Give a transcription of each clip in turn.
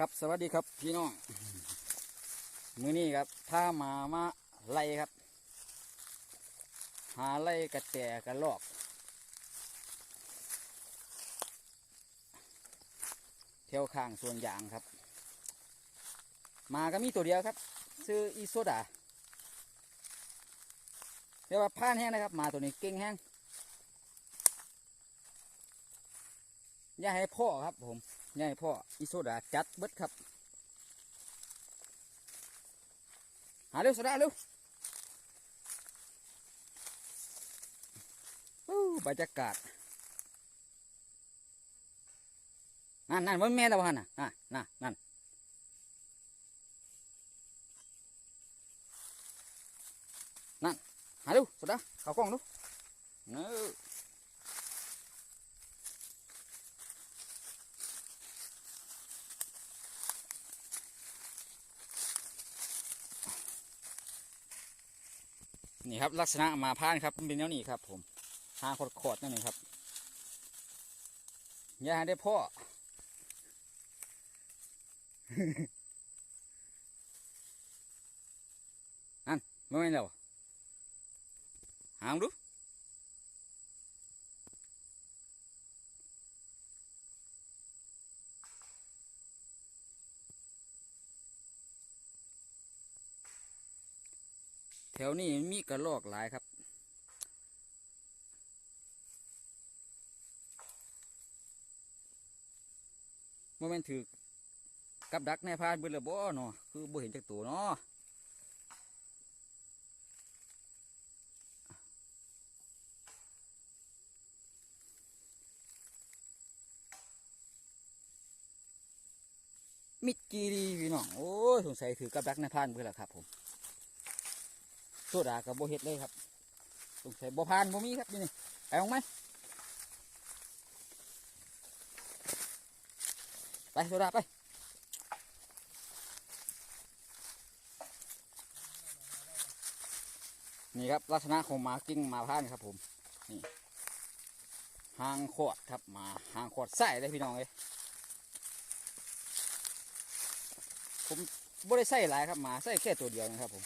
ครับสวัสดีครับพี่น้องมือนี้ครับถ้ามามาไล่ครับ หาไล่กระแตกระลอกเที่ยวข้างส่วนยางครับ มาก็มีตัวเดียวครับ ซื้ออีโซดาเรียกว่าพานแห้งนะครับ มาตัวนี้เก่งแห้งอย่าให้พ่อครับผม ใหญ่พ่ออีโซดาจัดเบิดครับ หาเร็วโซดาเร็วอู้บรรยากาศนั่นนั่นมันแม่แล้ววะน่ะน่ะน่ะนั่นนั่นหาเร็วโซดาเข้ากล้องดูเน้อ ครับ ลักษณะมาพานครับมันเป็นแนวนี้ครับ ผมหางขดๆนั่นเองครับอย่าได้พ่อนั่นไม่ไหวแล้วหางดู แถวนี้มีกระรอกหลายครับ โมเมนถือกับดักในพานบิดและบ่เนาะคือบ่เห็นจากตัวเนาะมิดกีรีพี่น้อง โอ้ย สงสัยถือกับดักในพานเบิดและครับผม โซดากับบ่เฮ็ดเลยครับสงสัยบ่พานบ่มีครับนี่นี่ไปเอาไหมไปโซดาไปนี่ครับลักษณะของหมากิ้งหมาพานครับผมนี่หางขอดครับหมาหางขอดใส่เลยพี่น้องเลยผมบ่ได้ใส่หลายครับหมาใส่แค่ตัวเดียวนะครับผม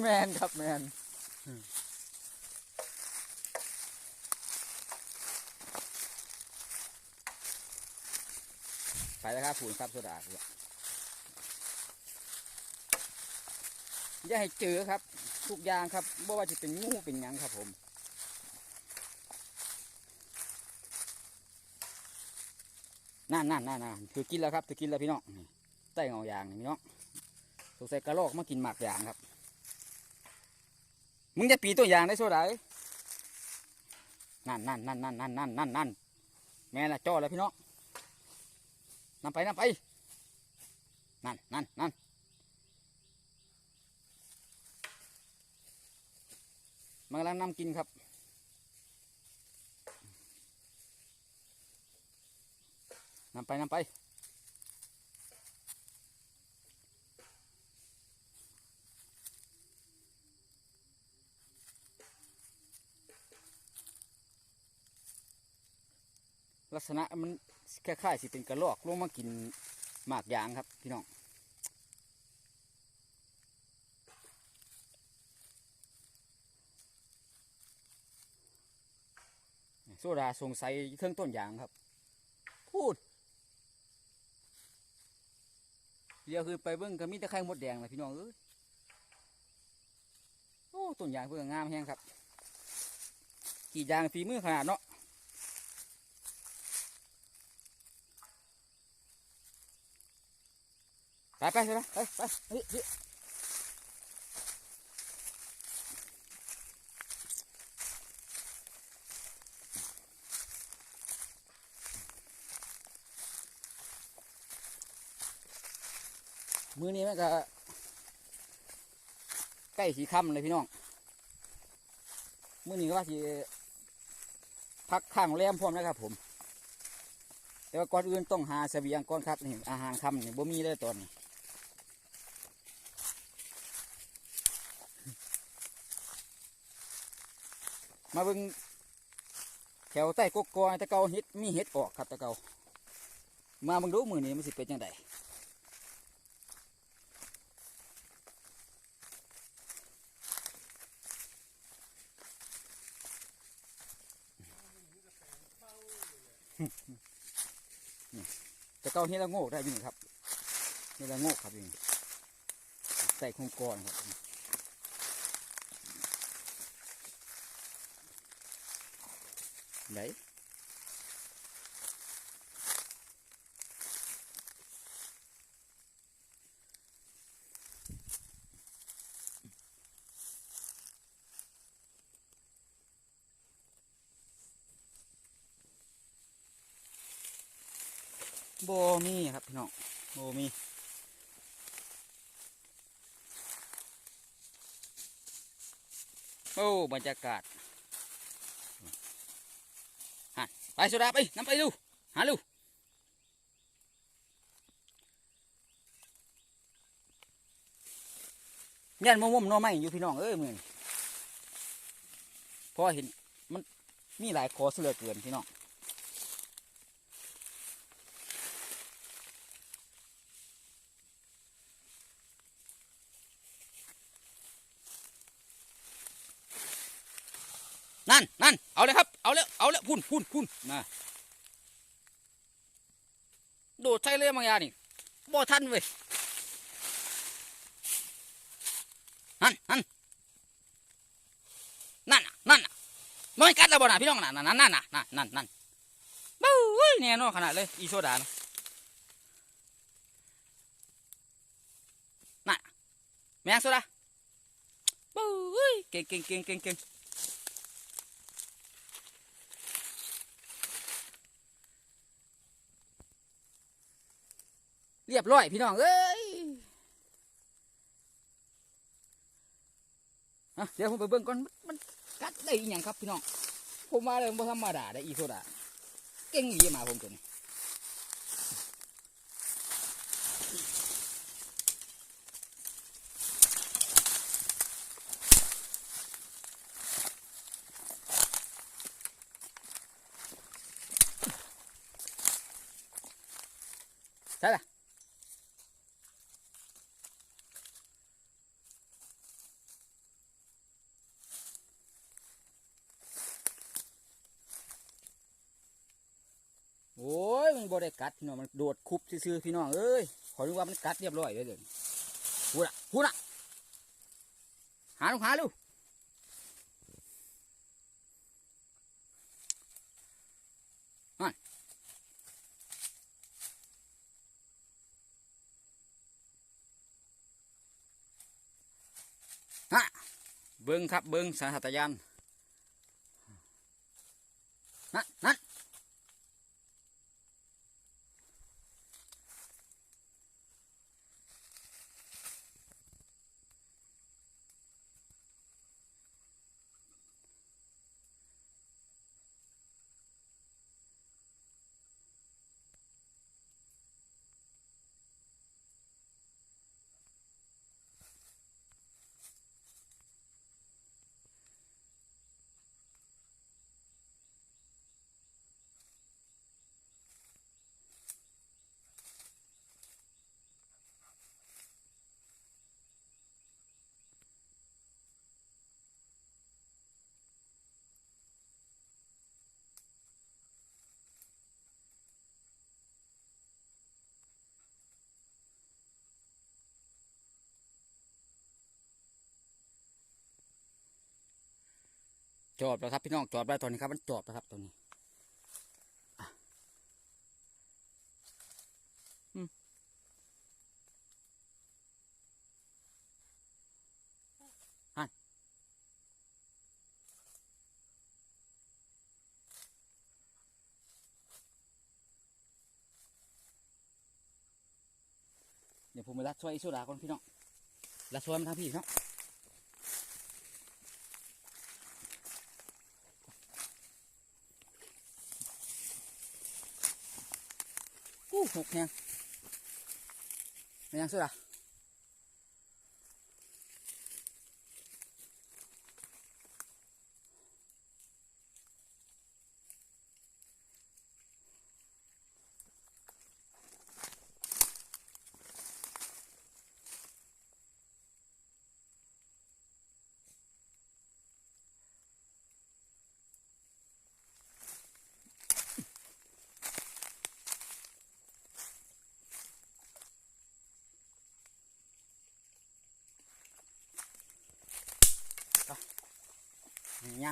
แมนครับแมนไปแล้วครับผูนครับโซดาครับอย่าให้เจอครับ ทุกอย่างครับไม่ว่าจะเป็นงูเป็นยังครับผมนั่นนั่นนั่นนั่นถือกินแล้วครับถือกินแล้วพี่น้อง ใต้เงายางนี่พี่น้องสงสัยกระรอกมากินหมากยางครับ มึงจะปีตัวอย่างได้โซดาเอ้ยนั่นนั่นนั่นนั่นนั่นนั่นนั่นนั่นแม่ละจ่อแล้วพี่น้องนำไปนำไป นั่นนั่นนั่นมันกำลังนำกินครับนำไปนำไป ลักษณะมันคล้ายๆสิเป็นกระรอกลงมากินหมากยางครับพี่น้องโซดาสงสัยเครื่องต้นยางครับ พูดเดี๋ยวคือไปเบิ้งก็มีแต่ไข่มดแดงเลยพี่น้องเอ้ยโอ้ต้นยางเพื่องามแห้งครับกรีดยางฝีมือขนาดเนาะ ไปไปไปไปไปมือนี้มันก็ใกล้สีค่ำเลยพี่น้อง มือนี้ก็ว่าสิพักข้างแรมพร้อมนะครับผม แต่ว่าก่อนอื่นต้องหาเสบียงก่อนครับนี่อาหารค่ำนี่บ่มีเลยตอนนี้ มาเบิ่งแถวใต้กกกอตะเกาเห็ดมีเห็ดออกครับตะเกามาเบังดูมือนี้มันสิเป็นยังไงตะเกาเห็ดละโงกได้ยิงครับเห็ดละโงกครับยิงใส่คงกอนครับ đấy bô mi ครับพี่น้องโบมีโอ้บรรยากาศ ไปโซดาไปน้ำไปดูหาดูยันมุมมุมๆนอไม่อยู่พี่น้องเอ้ยมือนเพราะเห็นมันมีหลายคอเสือเกินพี่น้องนั่นนั่นเอาเลยครับ เอาเลยเอาเลยพุ่นพุ่ นพุ่นมาโดดใช่เลยบางอย่างนี่บ่ทันเว้ยนั่นนั่นนั่นนั่นมันกัดแล้วบ่น่ะพี่น้องน่ะนั่นนั่นนั่นนั่นนั่นบู้ยเนี่ยนอนขนาดเลยอีโซดานะน่ะแมงโซดาบู้ยเก่งเก่งเก่งเก่งเก่ง เรียบร้อยพี่น้องเอ้ยเดี๋ยวผมไปเบิ่งก่อนมันกัดได้อีหยังครับพี่น้อง ผมมาเลยบ่ธรรมดาได้อีโซดาเก่งดีมาผมตัวนี้ บ่ได้กัดพี่น้องมันโดดคุบซื่อๆพี่น้องเอ้ยขอดูว่ามันกัดเรียบร้อยเลยเดี๋ยวพูดอะพูดอะหาลูกหาลูกนั่นฮะเบิ้งครับเบิ้งสาหัตยานนั่นนั่น จอบแล้วครับพี่น้องจอบแล้วตอนนี้ครับ มันจอบแล้วครับตอนนี้อะฮะเดี๋ยวผมไปรัดช่วยอิสุดาก่อนพี่น้องรัดช่วยมันทางพี่เนา หกแหงเป็นยังสุดอะ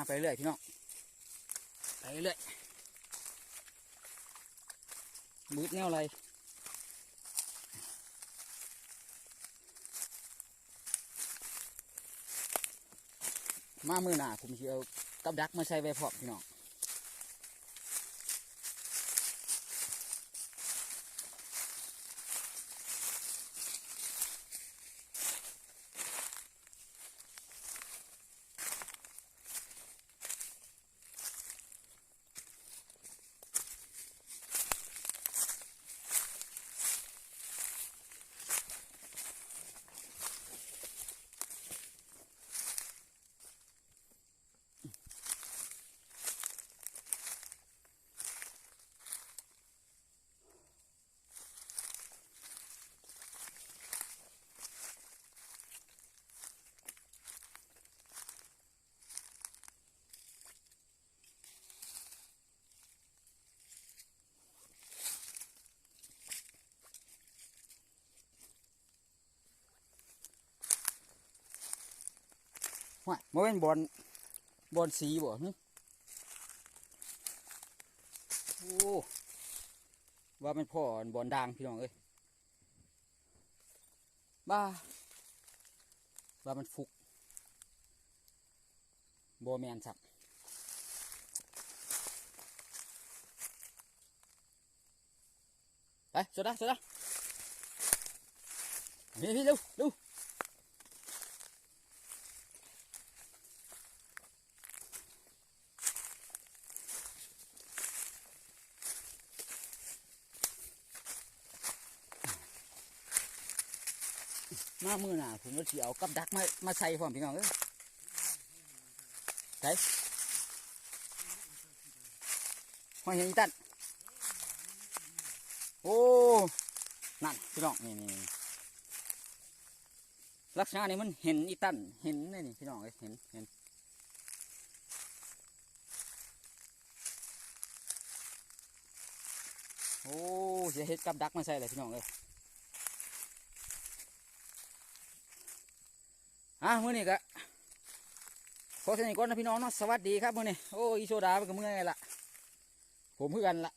างไปเรื่อยพี่น้องไปเรื่อยมืดแนวอะไรมามือหนาผมเชียวกับดักมาใช้ไว้พร้อมพี่น้อง ว่ามันเป็นบอลบอลสีบ่หึโอ้ว่าเป็นพ่อบอลด่างพี่น้องเอ้ยบ้าว่ามันฟุกบอแมนสับไปสุดละสุดละนี่พี่เร็ มามือหน่ะผมก็สิเอากับดักมามาใส่พร้อมพี่น้องเอ้ยใส่ห้อยเห็นอีตันโอ้นั่นพี่น้องนี่นี่นี่ลักษณะนี้มันเห็นอีตันเห็นนี่นี่พี่น้องเอ้ยเห็นเห็นโอ้เสียเห็ดกับดักมาใส่เลยพี่น้องเอ้ย อะมื่อนี้ก็ขอเสียงก่อนนะพี่น้องเนาะสวัสดีครับมื่อนี้โอ้ยโซดามันก็เมื่อไงละผมเพื่อกันละ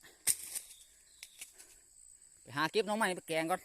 ไปหาเก็บน้องใหม่ไปแกงก่อน